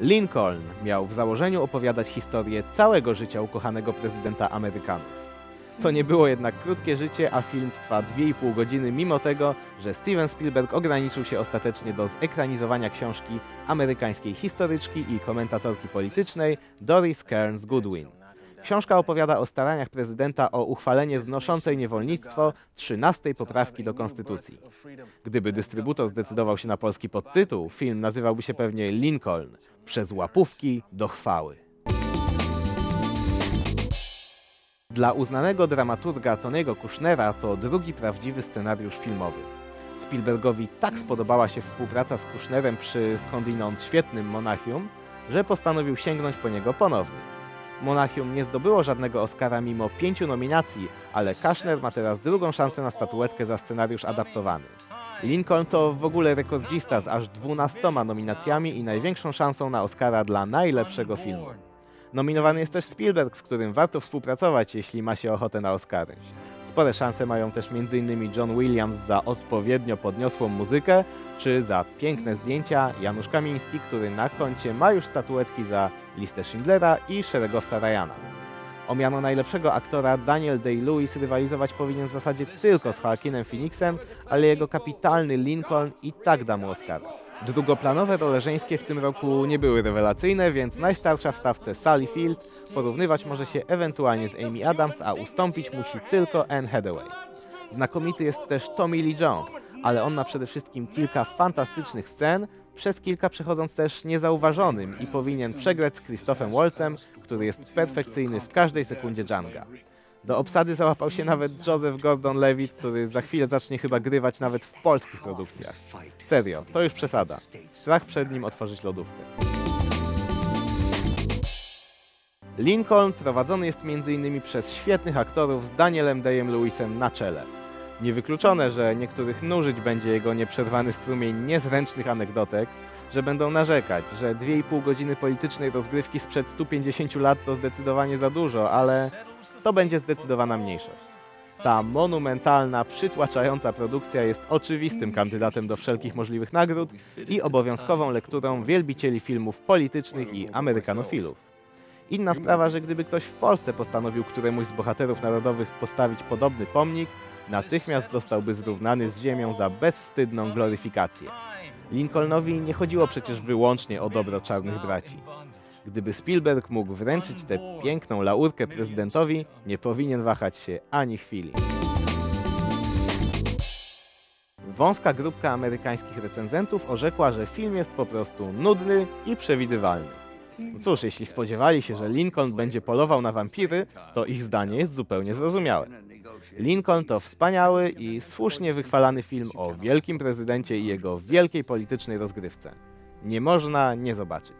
Lincoln miał w założeniu opowiadać historię całego życia ukochanego prezydenta Amerykanów. To nie było jednak krótkie życie, a film trwa 2,5 godziny, mimo tego, że Steven Spielberg ograniczył się ostatecznie do zekranizowania książki amerykańskiej historyczki i komentatorki politycznej Doris Kearns Goodwin. Książka opowiada o staraniach prezydenta o uchwalenie znoszącej niewolnictwo 13 poprawki do konstytucji. Gdyby dystrybutor zdecydował się na polski podtytuł, film nazywałby się pewnie Lincoln przez łapówki do chwały. Dla uznanego dramaturga Tony'ego Kushnera to drugi prawdziwy scenariusz filmowy. Spielbergowi tak spodobała się współpraca z Kushnerem przy skądinąd świetnym Monachium, że postanowił sięgnąć po niego ponownie. Monachium nie zdobyło żadnego Oscara mimo pięciu nominacji, ale Kushner ma teraz drugą szansę na statuetkę za scenariusz adaptowany. Lincoln to w ogóle rekordzista z aż 12 nominacjami i największą szansą na Oscara dla najlepszego filmu. Nominowany jest też Spielberg, z którym warto współpracować, jeśli ma się ochotę na Oscary. Spore szanse mają też m.in. John Williams za odpowiednio podniosłą muzykę, czy za piękne zdjęcia Janusz Kamiński, który na koncie ma już statuetki za listę Schindlera i szeregowca Ryana. O miano najlepszego aktora Daniel Day-Lewis rywalizować powinien w zasadzie tylko z Joaquinem Phoenixem, ale jego kapitalny Lincoln i tak da mu Oscara. Drugoplanowe role żeńskie w tym roku nie były rewelacyjne, więc najstarsza w stawce Sally Field porównywać może się ewentualnie z Amy Adams, a ustąpić musi tylko Anne Hathaway. Znakomity jest też Tommy Lee Jones, ale on ma przede wszystkim kilka fantastycznych scen, przez kilka przechodząc też niezauważonym i powinien przegrać z Christophem Waltzem, który jest perfekcyjny w każdej sekundzie Django. Do obsady załapał się nawet Joseph Gordon-Levitt, który za chwilę zacznie chyba grywać nawet w polskich produkcjach. Serio, to już przesada. Strach przed nim otworzyć lodówkę. Lincoln prowadzony jest m.in. przez świetnych aktorów z Danielem Dayem-Lewisem na czele. Niewykluczone, że niektórych nużyć będzie jego nieprzerwany strumień niezręcznych anegdotek, że będą narzekać, że 2,5 godziny politycznej rozgrywki sprzed 150 lat to zdecydowanie za dużo, ale to będzie zdecydowana mniejszość. Ta monumentalna, przytłaczająca produkcja jest oczywistym kandydatem do wszelkich możliwych nagród i obowiązkową lekturą wielbicieli filmów politycznych i amerykanofilów. Inna sprawa, że gdyby ktoś w Polsce postanowił któremuś z bohaterów narodowych postawić podobny pomnik, natychmiast zostałby zrównany z ziemią za bezwstydną gloryfikację. Lincolnowi nie chodziło przecież wyłącznie o dobro czarnych braci. Gdyby Spielberg mógł wręczyć tę piękną laurkę prezydentowi, nie powinien wahać się ani chwili. Wąska grupka amerykańskich recenzentów orzekła, że film jest po prostu nudny i przewidywalny. No cóż, jeśli spodziewali się, że Lincoln będzie polował na wampiry, to ich zdanie jest zupełnie zrozumiałe. Lincoln to wspaniały i słusznie wychwalany film o wielkim prezydencie i jego wielkiej politycznej rozgrywce. Nie można nie zobaczyć.